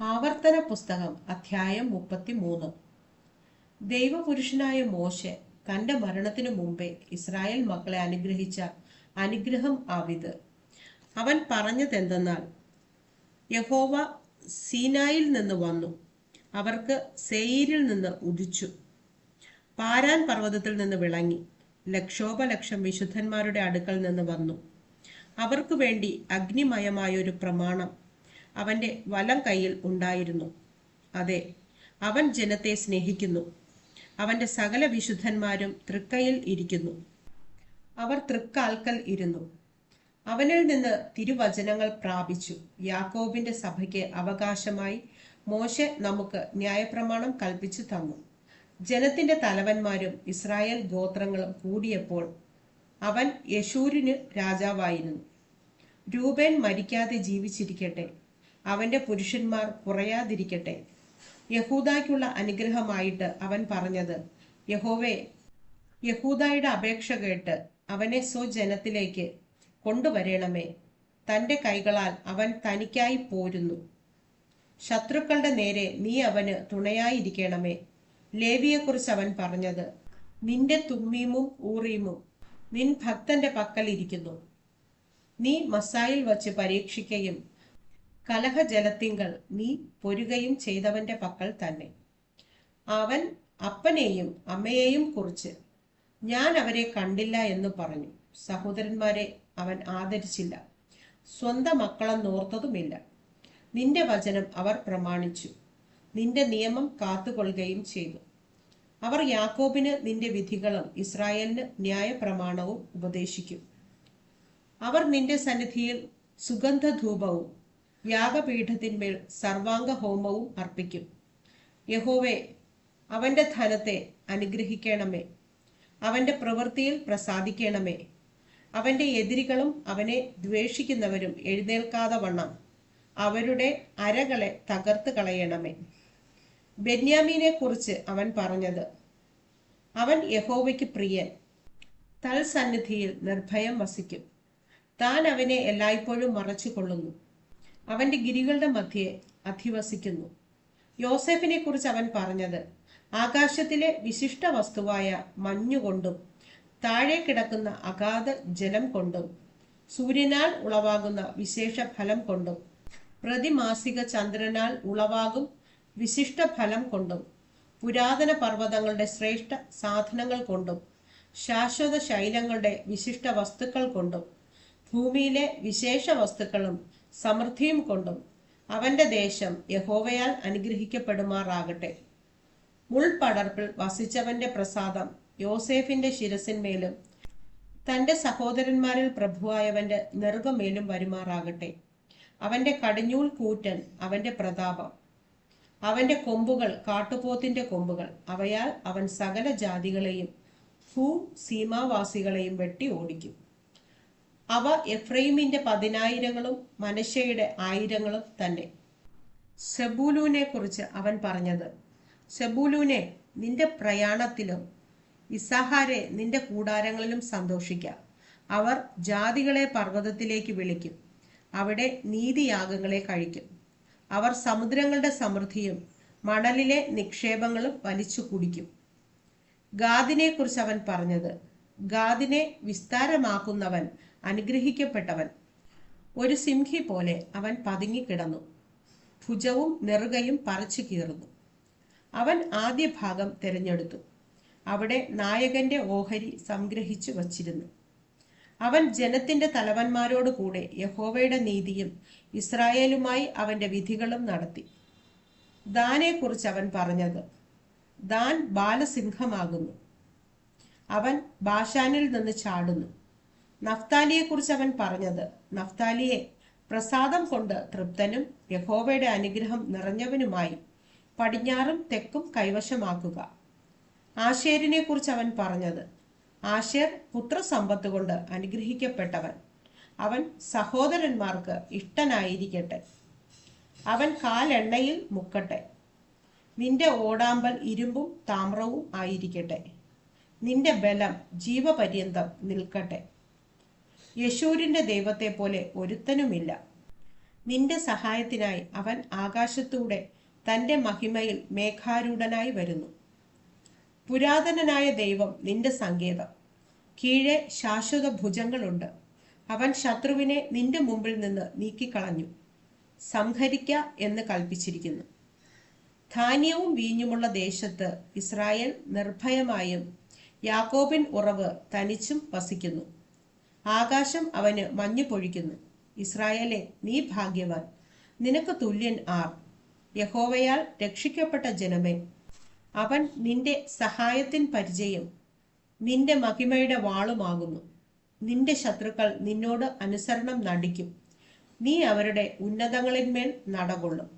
ആവർത്തന പുസ്തകം അധ്യായം മുപ്പത്തിമൂന്ന്. ദൈവപുരുഷനായ മോശെ തന്റെ മരണത്തിനു മുമ്പേ ഇസ്രായേൽ മക്കളെ അനുഗ്രഹിച്ച അനുഗ്രഹം ആവിത്. അവൻ പറഞ്ഞതെന്തെന്നാൽ യഹോവ സീനായിൽ നിന്ന് വന്നു അവർക്ക് സെയിരിൽ നിന്ന് ഉദിച്ചു. പാരാൻ പർവതത്തിൽ നിന്ന് വിളങ്ങി ലക്ഷോപലക്ഷം വിശുദ്ധന്മാരുടെ അടുക്കൽ നിന്ന് വന്നു. അവർക്ക് വേണ്ടി അഗ്നിമയമായ ഒരു പ്രമാണം അവന്റെ വലം കൈയിൽ ഉണ്ടായിരുന്നു. അതെ അവൻ ജനത്തെ സ്നേഹിക്കുന്നു. അവന്റെ സകല വിശുദ്ധന്മാരും തൃക്കയിൽ ഇരിക്കുന്നു. അവർ തൃക്കാൽക്കൽ ഇരുന്നു. അവനിൽ നിന്ന് തിരുവചനങ്ങൾ പ്രാപിച്ചു. യാക്കോബിന്റെ സഭയ്ക്ക് അവകാശമായി മോശെ നമുക്ക് ന്യായപ്രമാണം കൽപ്പിച്ചു തന്നു. ജനത്തിന്റെ തലവന്മാരും ഇസ്രായേൽ ഗോത്രങ്ങളും കൂടിയപ്പോൾ അവൻ യശൂരിന് രാജാവായിരുന്നു. രൂപേൻ മരിക്കാതെ ജീവിച്ചിരിക്കട്ടെ. അവന്റെ പുരുഷന്മാർ കുറയാതിരിക്കട്ടെ. യഹൂദായ്ക്കുള്ള അനുഗ്രഹമായിട്ട് അവൻ പറഞ്ഞത് യഹോവേ യഹൂദായുടെ അപേക്ഷ കേട്ട് അവനെ സ്വജനത്തിലേക്ക് കൊണ്ടുവരണമേ. തന്റെ കൈകളാൽ അവൻ തനിക്കായി പോരുന്നു. ശത്രുക്കളുടെ നേരെ നീ അവന് തുണയായിരിക്കണമേ. ലേവിയെക്കുറിച്ച് അവൻ പറഞ്ഞത് നിന്റെ തുമ്മീമും ഊറീമും നിൻ ഭക്തന്റെ പക്കൽ ഇരിക്കുന്നു. നീ മസായിൽ വച്ച് പരീക്ഷിക്കുകയും കലഹജലത്തിങ്കൽ നീ പൊരുകയും ചെയ്തവന്റെ പക്കൽ തന്നെ. അവൻ അപ്പനെയും അമ്മയെയും കുറിച്ച് ഞാൻ അവരെ കണ്ടില്ല എന്ന് പറഞ്ഞു. സഹോദരന്മാരെ അവൻ ആദരിച്ചില്ല. സ്വന്തം മക്കളെന്നോർത്തതുമില്ല. നിന്റെ വചനം അവർ പ്രമാണിച്ചു. നിന്റെ നിയമം കാത്തുകൊള്ളുകയും ചെയ്തു. അവർ യാക്കോബിന് നിന്റെ വിധികളും ഇസ്രായേലിന് ന്യായപ്രമാണവും ഉപദേശിക്കും. അവർ നിന്റെ സന്നിധിയിൽ സുഗന്ധധൂപവും യാഗപീഠത്തിന്മേൽ സർവാംഗ ഹോമവും അർപ്പിക്കും. യഹോവെ അവന്റെ ധനത്തെ അനുഗ്രഹിക്കണമേ. അവന്റെ പ്രവൃത്തിയിൽ പ്രസാദിക്കണമേ. അവന്റെ എതിരികളും അവനെ ദ്വേഷിക്കുന്നവരും എഴുന്നേൽക്കാതെ വണ്ണം. അവരുടെ അരകളെ തകർത്ത് കളയണമേ. ബെന്യാമീനെ കുറിച്ച് അവൻ പറഞ്ഞത് അവൻ യഹോവയ്ക്ക് പ്രിയൻ. തൽസന്നിധിയിൽ നിർഭയം വസിക്കും. താൻ അവനെ എല്ലായ്പ്പോഴും മറച്ചു കൊള്ളുന്നു അവന്റെ ഗിരികളുടെ മധ്യേ അധിവസിക്കുന്നു. യോസെഫിനെ കുറിച്ച് അവൻ പറഞ്ഞത് ആകാശത്തിലെ വിശിഷ്ട വസ്തുവായ മഞ്ഞുകൊണ്ടും താഴെ കിടക്കുന്ന അഗാധ ജലം കൊണ്ടും സൂര്യനാൽ ഉളവാകുന്ന വിശേഷ ഫലം കൊണ്ടും പ്രതിമാസിക ചന്ദ്രനാൽ ഉളവാകും വിശിഷ്ട ഫലം കൊണ്ടും പുരാതന പർവതങ്ങളുടെ ശ്രേഷ്ഠ സാധനങ്ങൾ കൊണ്ടും ശാശ്വത ശൈലങ്ങളുടെ വിശിഷ്ട വസ്തുക്കൾ കൊണ്ടും ഭൂമിയിലെ വിശേഷ വസ്തുക്കളും സമൃദ്ധിയും കൊണ്ടും അവന്റെ ദേശം യഹോവയാൽ അനുഗ്രഹിക്കപ്പെടുമാറാകട്ടെ. മുൾപടർപ്പിൽ വസിച്ചവന്റെ പ്രസാദം യോസേഫിന്റെ ശിരസിന്മേലും തന്റെ സഹോദരന്മാരിൽ പ്രഭുവായവന്റെ നെറുകമേലും വരുമാറാകട്ടെ. അവന്റെ കടിഞ്ഞൂൽ കൂറ്റൻ അവന്റെ പ്രതാപം അവന്റെ കൊമ്പുകൾ കാട്ടുപോത്തിന്റെ കൊമ്പുകൾ അവയാൽ അവൻ സകല ജാതികളെയും ഭൂ സീമാവാസികളെയും വെട്ടി ഓടിക്കും. അവ എഫ്രൈമിന്റെ പതിനായിരങ്ങളും മനശയുടെ ആയിരങ്ങളും തന്നെ. സെബൂലൂനെ കുറിച്ച് അവൻ പറഞ്ഞത് സെബൂലൂനെ നിന്റെ പ്രയാണത്തിലും ഇസഹാരെ നിന്റെ കൂടാരങ്ങളിലും സന്തോഷിക്കാം. അവർ ജാതികളെ പർവതത്തിലേക്ക് വിളിക്കും. അവിടെ നീതിയാഗങ്ങളെ കഴിക്കും. അവർ സമുദ്രങ്ങളുടെ സമൃദ്ധിയും മണലിലെ നിക്ഷേപങ്ങളും വലിച്ചു കുടിക്കും. ഗാദിനെ കുറിച്ച് അവൻ പറഞ്ഞത് ഗാദിനെ വിസ്താരമാക്കുന്നവൻ അനുഗ്രഹിക്കപ്പെട്ടവൻ. ഒരു സിംഹി പോലെ അവൻ പതുങ്ങിക്കിടന്നു. ഭുജവും നെറുകയും പറിച്ചു കീറുന്നു. അവൻ ആദ്യ ഭാഗം തിരഞ്ഞെടുത്തു. അവിടെ നായകന്റെ ഓഹരി സംഗ്രഹിച്ചു വച്ചിരുന്നു. അവൻ ജനത്തിന്റെ തലവന്മാരോട് കൂടെ യഹോവയുടെ നീതിയും ഇസ്രായേലുമായി അവന്റെ വിധികളും നടത്തി. ദാനെ കുറിച്ച് അവൻ പറഞ്ഞത് ദാൻ ബാലസിംഹമാകുന്നു. അവൻ ബാഷാനിൽ നിന്ന് ചാടുന്നു. നഫ്താലിയെ കുറിച്ച് അവൻ പറഞ്ഞത് നഫ്താലിയെ പ്രസാദം കൊണ്ട് തൃപ്തനും യഹോവയുടെ അനുഗ്രഹം നിറഞ്ഞവനുമായി പടിഞ്ഞാറും തെക്കും കൈവശമാക്കുക. ആശേരിനെ കുറിച്ച് അവൻ പറഞ്ഞത് ആശേർ പുത്രസമ്പത്ത് കൊണ്ട് അനുഗ്രഹിക്കപ്പെട്ടവൻ അവൻ സഹോദരന്മാർക്ക് ഇഷ്ടനായിരിക്കട്ടെ. അവൻ കാലെണ്ണയിൽ മുക്കട്ടെ. നിന്റെ ഓടാമ്പൽ ഇരുമ്പും താമ്രവും ആയിരിക്കട്ടെ. നിന്റെ ബലം ജീവപര്യന്തം നിൽക്കട്ടെ. യശൂരിന്റെ ദൈവത്തെ പോലെ ഒരുത്തനുമില്ല. നിന്റെ സഹായത്തിനായി അവൻ ആകാശത്തൂടെ തന്റെ മഹിമയിൽ മേഘാരൂഢനായി വരുന്നു. പുരാതനനായ ദൈവം നിന്റെ സങ്കേതം. കീഴെ ശാശ്വത ഭുജങ്ങളുണ്ട്. അവൻ ശത്രുവിനെ നിന്റെ മുമ്പിൽ നിന്ന് നീക്കിക്കളഞ്ഞു. സംഹരിക്ക എന്ന് കൽപ്പിച്ചിരിക്കുന്നു. ധാന്യവും വീഞ്ഞുമുള്ള ദേശത്ത് ഇസ്രായേൽ നിർഭയമായും യാക്കോബിൻ ഉറവ് തനിച്ചും വസിക്കുന്നു. ആകാശം അവന് മഞ്ഞു പൊഴിക്കുന്നു. ഇസ്രായേലെ നീ ഭാഗ്യവാൻ. നിനക്ക് തുല്യൻ ആർ. യഹോവയാൽ രക്ഷിക്കപ്പെട്ട ജനമേ. അവൻ നിന്റെ സഹായത്തിൻ പരിചയം നിന്റെ മഹിമയുടെ വാളുമാകുന്നു. നിന്റെ ശത്രുക്കൾ നിന്നോട് അനുസരണം നടിക്കും. നീ അവരുടെ ഉന്നതങ്ങളിന്മേൽ നടകൊള്ളും.